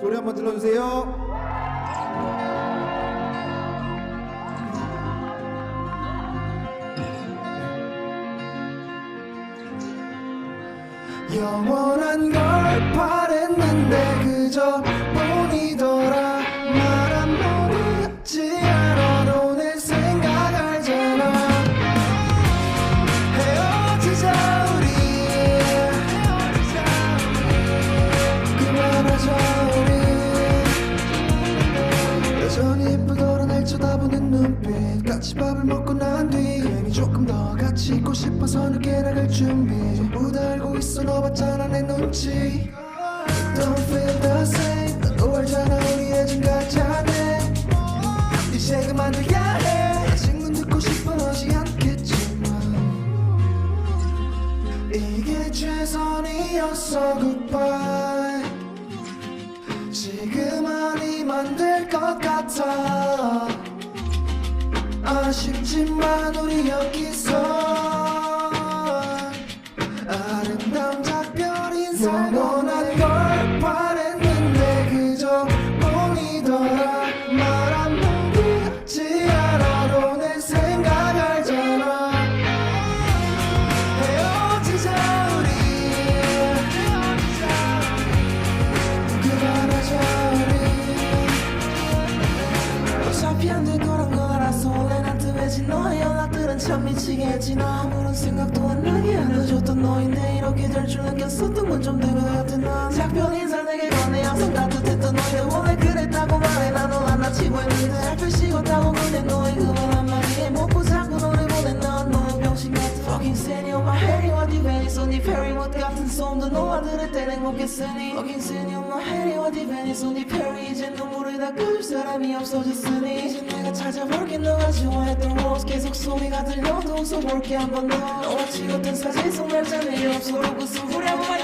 소리 한번 들려주세요. 영원한 같이 밥을 먹고 난 뒤 괜히 조금 더 같이 있고 싶어서 늦게 나갈 준비. 전부 다 알고 있어 너 봤잖아 내 눈치. Don't feel the same. 너도 알잖아 우리 같지 않네 이제 그만둬야 해. 아직은 듣고 싶어 하지 않겠지만. 이게 최선이었어 goodbye. 지금 아니면 될 것 같아 아쉽지만 우리 여기서 아름다운 작별 인사 영원한 걸 바랬는데 그저 뿐이더라. 말 한마디 하지 않아도 내 생각 알잖아 너의 연락들은 참 미치겠지. 나 아무런 생각도 안 나게 안아줬던 너인데 이렇게 될 줄 느꼈었던 건좀 대가 같은 난 작별 인사 내게 건네 항상 따뜻했던 너인데 원래 그랬다고 말해. 난 너랑 나 치부했는데 작별 식었다고 근데 너의 그말 한마디에 못 보자고 너를 보낸 넌 너는 병신 같은 fucking senior. my Harry what you very so 네 페리 못 같은 소음도 너와 들을 땐 행복했으니. Fucking senior my Harry what you very so 네 페리 이제 눈물을 닦아줄 사람이 없어졌으니. 이제 내가 찾 너가 좋아했던 rose 계속 소리가 들려도 웃어볼게 한 번 더. 너와 찍었던 사진 속 날짜는 없어 그 질러주세요